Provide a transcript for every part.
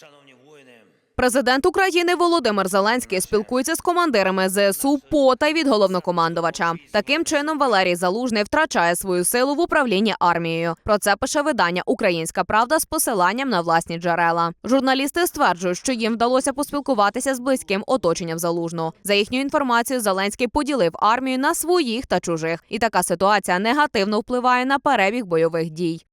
Шановні воїни, Президент України Володимир Зеленський спілкується з командирами ЗСУ потай від головнокомандувача. Таким чином Валерій Залужний втрачає свою силу в управлінні армією. Про це пише видання Українська Правда з посиланням на власні джерела. Журналісти стверджують, що їм вдалося поспілкуватися з близьким оточенням залужного. За їхньою інформацією, Зеленський поділив армію на своїх та чужих, і така ситуація негативно впливає на перебіг бойових дій.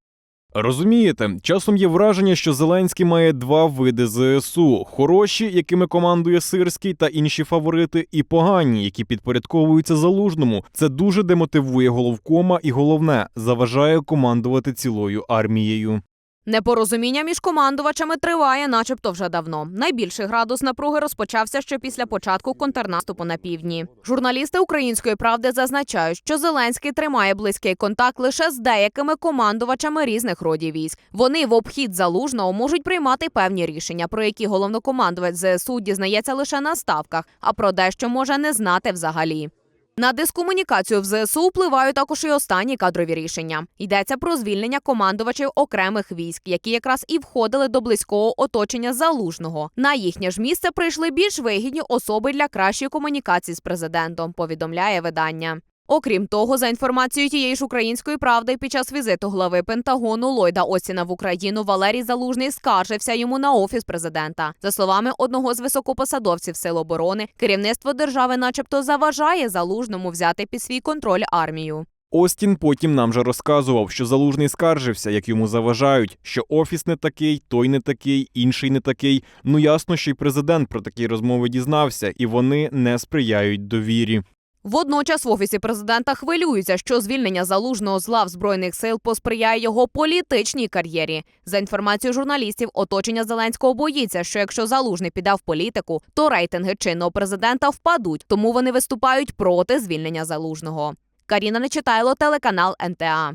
Розумієте, часом є враження, що Зеленський має два види ЗСУ: хороші, якими командує Сирський, та інші фаворити, і погані, які підпорядковуються залужному. Це дуже демотивує головкома, і головне заважає командувати цілою армією. Непорозуміння між командувачами триває, начебто, вже давно. Найбільший градус напруги розпочався ще після початку контрнаступу на півдні. Журналісти української правди зазначають, що Зеленський тримає близький контакт лише з деякими командувачами різних родів військ. Вони в обхід залужного можуть приймати певні рішення, про які головнокомандувач ЗСУ дізнається лише на ставках, а про дещо може не знати взагалі. На дискомунікацію в ЗСУ впливають також і останні кадрові рішення. Йдеться про звільнення командувачів окремих військ, які якраз і входили до близького оточення залужного. На їхнє ж місце прийшли більш вигідні особи для кращої комунікації з президентом. Повідомляє видання. Окрім того, за інформацією тієї ж української правди, під час візиту глави Пентагону Ллойда Остіна в Україну Валерій Залужний скаржився йому на офіс президента. За словами одного з високопосадовців Сил оборони, керівництво держави, начебто, заважає залужному взяти під свій контроль армію. Остін потім нам же розказував, що залужний скаржився, як йому заважають, що офіс не такий, той не такий, інший не такий. Ну ясно, що й президент про такі розмови дізнався, і вони не сприяють довірі. Водночас в офісі президента хвилюються, що звільнення залужного з лав збройних сил посприяє його політичній кар'єрі. За інформацією журналістів, оточення Зеленського боїться, що якщо залужний піде в політику, то рейтинги чинного президента впадуть, тому вони виступають проти звільнення залужного. Каріна Нечитайло, телеканал НТА.